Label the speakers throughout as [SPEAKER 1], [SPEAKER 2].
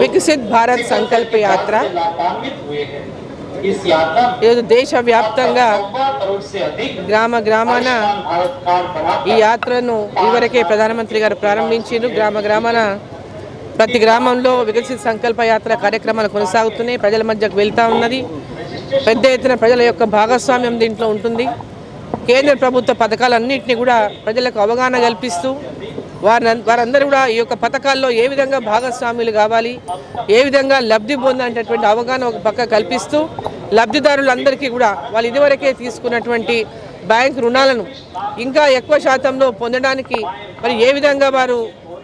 [SPEAKER 1] వికసిత్ భారత్ సంకల్ప యాత్ర ఈరోజు దేశవ్యాప్తంగా గ్రామ గ్రామాన ఈ యాత్రను ఇవరకే ప్రధానమంత్రి గారు ప్రారంభించారు గ్రామ గ్రామాన ప్రతి గ్రామంలో వికసిత్ సంకల్ప యాత్ర కార్యక్రమాలు కొనసాగుతున్నాయి। ప్రజల మధ్యకు వెళ్తూ ఉన్నది। పెద్ద ఎత్తున ప్రజల యొక్క భాగస్వామ్యం దీంట్లో ఉంటుంది। కేంద్ర ప్రభుత్వ పథకాలన్నింటినీ కూడా ప్రజలకు అవగాహన కల్పిస్తూ వారి వారందరూ కూడా ఈ యొక్క పథకాల్లో ఏ విధంగా భాగస్వాములు కావాలి ఏ విధంగా లబ్ధి పొందాలనేటటువంటి అవగాహన ఒక పక్క కల్పిస్తూ లబ్ధిదారులందరికీ కూడా వాళ్ళు ఇదివరకే తీసుకున్నటువంటి బ్యాంక్ రుణాలను ఇంకా ఎక్కువ శాతంలో పొందడానికి మరి ఏ విధంగా వారు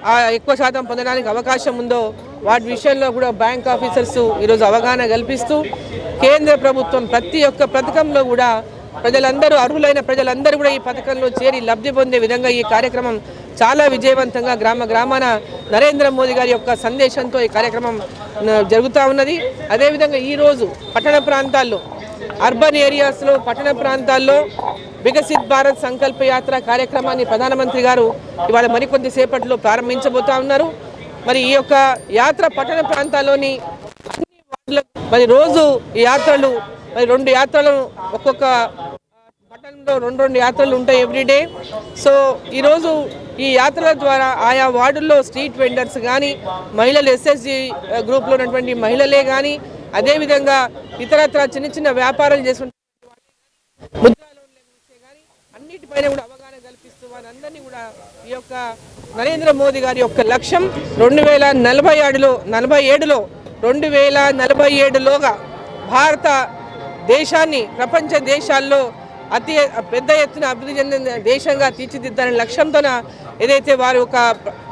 [SPEAKER 1] ఆ ఎక్కువ శాతం పొందడానికి అవకాశం ఉందో వాటి విషయంలో కూడా బ్యాంక్ ఆఫీసర్స్ ఈరోజు అవగాహన కల్పిస్తూ కేంద్ర ప్రభుత్వం ప్రతి ఒక్క పథకంలో కూడా ప్రజలందరూ అర్హులైన ప్రజలందరూ కూడా ఈ పథకంలో చేరి లబ్ధి పొందే విధంగా ఈ కార్యక్రమం చాలా విజయవంతంగా గ్రామ గ్రామాన నరేంద్ర మోదీ గారి యొక్క సందేశంతో ఈ కార్యక్రమం జరుగుతూ ఉన్నది. అదేవిధంగా ఈరోజు పట్టణ ప్రాంతాల్లో అర్బన్ ఏరియాస్లో పట్టణ ప్రాంతాల్లో వికసిత్ భారత్ సంకల్ప యాత్ర కార్యక్రమాన్ని ప్రధానమంత్రి గారు ఇవాళ మరికొద్ది సేపట్లో ప్రారంభించబోతా ఉన్నారు. మరి ఈ యొక్క యాత్ర పట్టణ ప్రాంతాల్లోని మరి రోజు ఈ యాత్రలు మరి రెండు యాత్రలను ఒక్కొక్క పట్టణంలో రెండు రెండు యాత్రలు ఉంటాయి ఎవ్రీడే సో ఈరోజు ఈ యాత్రల ద్వారా ఆయా వార్డుల్లో స్ట్రీట్ వెండర్స్ కానీ మహిళలు ఎస్ఎస్జి గ్రూప్లో ఉన్నటువంటి మహిళలే కానీ అదేవిధంగా ఇతరత్ర చిన్న చిన్న వ్యాపారాలు చేస్తుంటే ముద్రా కానీ అన్నిటిపైన కూడా అవగాహన కల్పిస్తూ వారందరినీ కూడా ఈ యొక్క నరేంద్ర మోదీ గారి యొక్క లక్ష్యం రెండు వేల నలభై ఏడులో నలభై ఏడులో రెండు వేల నలభై ఏడులోగా భారత దేశాన్ని ప్రపంచ దేశాల్లో అతి పెద్ద ఎత్తున అభివృద్ధి చెందిన దేశంగా తీర్చిదిద్దాలనే లక్ష్యంతోన ఏదైతే వారు ఒక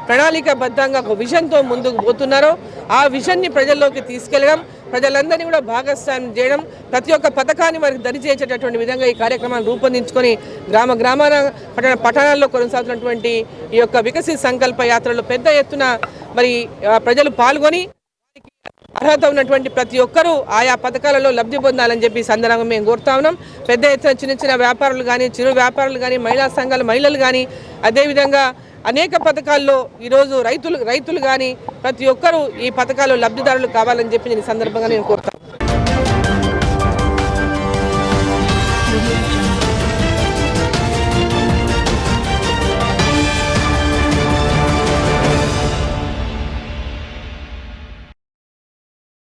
[SPEAKER 1] ప్రణాళికబద్ధంగా ఒక విజన్తో ముందుకు పోతున్నారో ఆ విజన్ని ప్రజల్లోకి తీసుకెళ్ళడం ప్రజలందరినీ కూడా భాగస్వామ్యం చేయడం ప్రతి ఒక్క పథకాన్ని వారికి దరిచేసేటటువంటి విధంగా ఈ కార్యక్రమాన్ని రూపొందించుకొని గ్రామ గ్రామాల పట్టణ పట్టణాల్లో కొనసాగుతున్నటువంటి ఈ యొక్క వికసిత సంకల్ప యాత్రలో పెద్ద ఎత్తున మరి ప్రజలు పాల్గొని అర్హత ఉన్నటువంటి ప్రతి ఒక్కరూ ఆయా పథకాలలో లబ్ధి పొందాలని చెప్పి సందర్భంగా మేము కోరుతా ఉన్నాం. పెద్ద ఎత్తున చిన్న చిన్న వ్యాపారులు కానీ చిరు వ్యాపారులు కానీ మహిళా సంఘాల మహిళలు కానీ అదేవిధంగా అనేక పథకాల్లో ఈరోజు రైతులు రైతులు కానీ ప్రతి ఒక్కరూ ఈ పథకాలు లబ్ధిదారులు కావాలని చెప్పి నేను సందర్భంగా నేను కోరుతాను